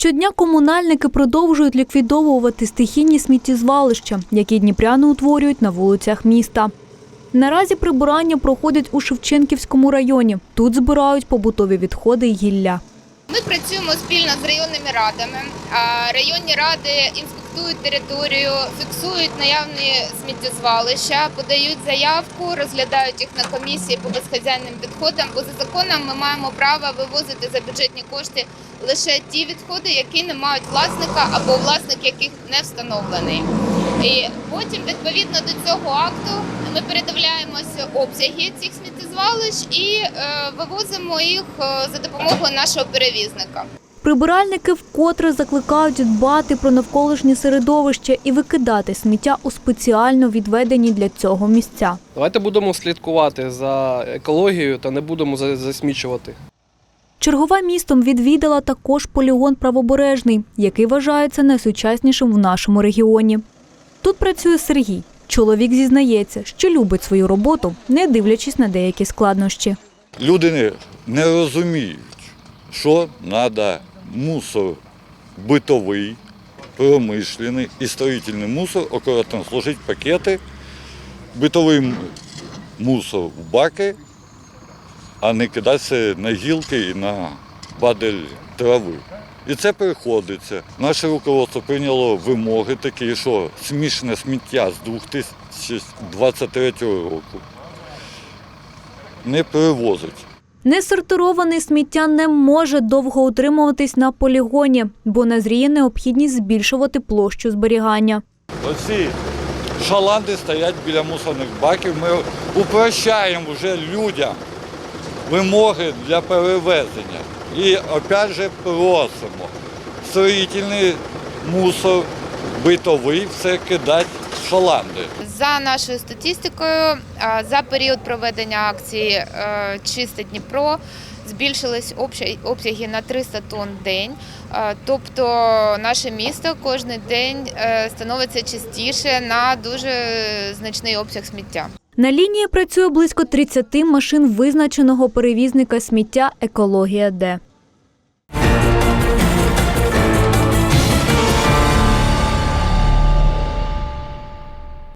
Щодня комунальники продовжують ліквідовувати стихійні сміттєзвалища, які дніпряни утворюють на вулицях міста. Наразі прибирання проходять у Шевченківському районі. Тут збирають побутові відходи і гілля. Ми працюємо спільно з районними радами. Районні ради інспектують територію, фіксують наявні сміттєзвалища, подають заявку, розглядають їх на комісії по безхазяйним відходам. Бо за законом ми маємо право вивозити за бюджетні кошти лише ті відходи, які не мають власника або власник яких не встановлений. І потім, відповідно до цього акту, ми передивляємося обсяги цих сміттєзвалищ і е, вивозимо їх е, за допомогою нашого перевізника. Прибиральники вкотре закликають дбати про навколишнє середовище і викидати сміття у спеціально відведені для цього місця. Давайте будемо слідкувати за екологією та не будемо за- засмічувати. Чергова містом відвідала також полігон правобережний, який вважається найсучаснішим в нашому регіоні. Тут працює Сергій. Чоловік зізнається, що любить свою роботу, не дивлячись на деякі складнощі. Люди не, не розуміють, що треба мусор битовий, промишлений і строїтельний мусор акуратно сложити в пакети, битовий мусор в баки, а не кидатися на гілки і на бадель трави. І це приходиться. Наше руководство прийняло вимоги такі, що смішане сміття з 2023 року не перевозить. Несортироване сміття не може довго утримуватись на полігоні, бо назріє необхідність збільшувати площу зберігання. Оці шаланди стоять біля мусорних баків. Ми упрощаємо вже людям вимоги для перевезення. І опять же просимо строїтельний мусор битовий все кидати шаланди. За нашою статистикою, за період проведення акції е, Чисте Дніпро збільшились обсяг- обсяги на 300 тонн в день. Тобто наше місто кожен день е, становиться чистіше на дуже значний обсяг сміття. На лінії працює близько 30 машин визначеного перевізника сміття Екологія Д.